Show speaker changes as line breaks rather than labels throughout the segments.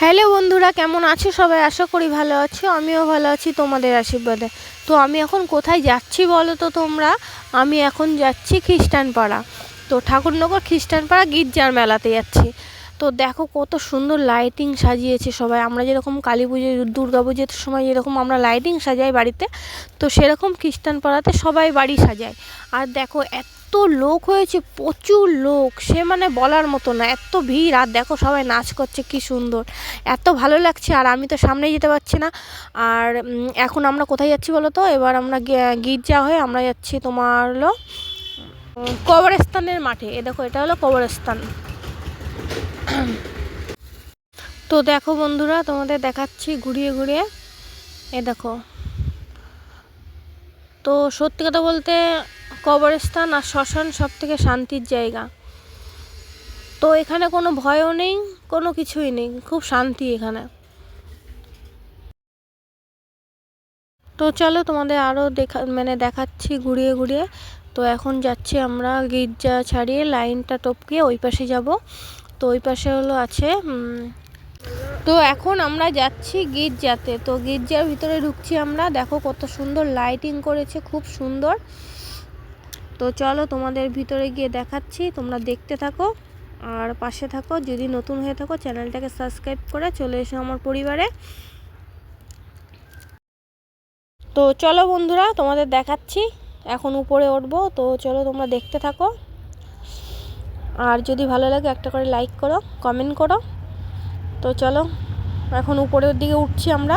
Hello বন্ধুরা, কেমন আছো সবাই? আশা করি ভালো আছো, আমিও ভালো আছি, তোমাদের আশীর্বাদে। তো আমি এখন কোথায় যাচ্ছি বলো তো তোমরা? আমি এখন যাচ্ছি খ্রিস্টান পাড়া তো ঠাকুরনগর খ্রিস্টান পাড়া গির্জার মেলাতে যাচ্ছি। তো দেখো কত সুন্দর লাইটিং সাজিয়েছে সবাই। আমরা যেরকম কালী পুজো দুর্গা পুজোর সময় যেরকম আমরা লাইটিং সাজাই বাড়িতে, তো সেরকম খ্রিস্টান পাড়াতে সবাই বাড়ি সাজায়। আর দেখো এত লোক হয়েছে, প্রচুর লোক, সে মানে বলার মতো না। এত ভিড়, আর দেখো সবাই নাচ করছে, কি সুন্দর। এত ভালো লাগছে, আর আমি তো সামনেই যেতে পারছি না। আর এখন আমরা কোথায় যাচ্ছি বলো তো? এবার আমরা গির্জা হয়ে আমরা যাচ্ছি তোমার হলো কবরস্থানের মাঠে। এ দেখো, এটা হলো কবরস্থান। তো দেখো বন্ধুরা, তোমাদের দেখাচ্ছি ঘুরিয়ে ঘুরিয়ে। এ দেখো। তো সত্যি কথা বলতে কবরস্থান আর শ্মশান সব থেকে শান্তির জায়গা। তো এখানে কোনো ভয়ও নেই, কোনো কিছুই নেই, খুব শান্তি এখানে। তো চলো তোমাদের আরও দেখা মানে দেখাচ্ছি ঘুরিয়ে ঘুরিয়ে। তো এখন যাচ্ছি আমরা গির্জা ছাড়িয়ে লাইনটা টপকে ওই পাশে যাব। তো ওই পাশে হলো আছে তো এখন আমরা যাচ্ছি গির্জাতে। তো গির্জার ভিতরে ঢুকছি আমরা। দেখো কত সুন্দর লাইটিং করেছে, খুব সুন্দর। তো চলো তোমাদের ভিতরে গিয়ে দেখাচ্ছি, তোমরা দেখতে থাকো। আর পাশে থাকো, যদি নতুন হয়ে থাকো, চ্যানেলটাকে সাবস্ক্রাইব করে চলে এসো আমার পরিবারে। তো চলো বন্ধুরা, তোমাদের দেখাচ্ছি, এখন উপরে উঠবো। তো চলো তোমরা দেখতে থাকো। আর যদি ভালো লাগে, একটা করে লাইক করো কমেন্ট করো। তো চলো, এখন উপরের দিকে উঠছি আমরা।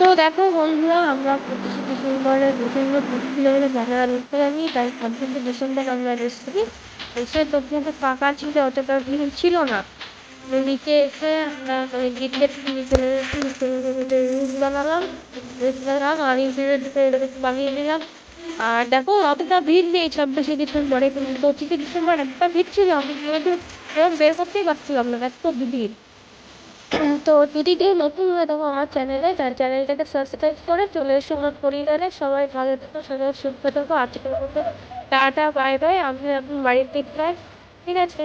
তো দেখো বন্ধুরা, আমরা পঁচিশে ডিসেম্বরে ডিসেম্বর পঁচিশ ঘুরতে যাবি তাই ছাব্বিশে ডিসেম্বর আমরা এসেছি এসে তখন ফাঁকা ছিল অতটা ভিড় ছিল না। নিচে এসে আমরা নিচে রুট বানালাম রুট বানালাম, আর বানিয়ে নিলাম। আর দেখো, অতটা ভিড় নেই ছাব্বিশে ডিসেম্বরে, কিন্তু পঁচিশে ডিসেম্বর একটা ভিড় ছিল, আমি কিন্তু বের করতেই পারছিলাম না, এত ভিড়। তো কেউ নতুন থাকো আমার চ্যানেলে তার চ্যানেলটাকে সাবস্ক্রাইব করে চলে এসো আমার পরিবারে। সবাই ভালো থেকো, সবাই সুস্থ থাকো। আজকের মতো টাটা বাই বাই আমি এখন বাড়ির দিক যাই ঠিক আছে।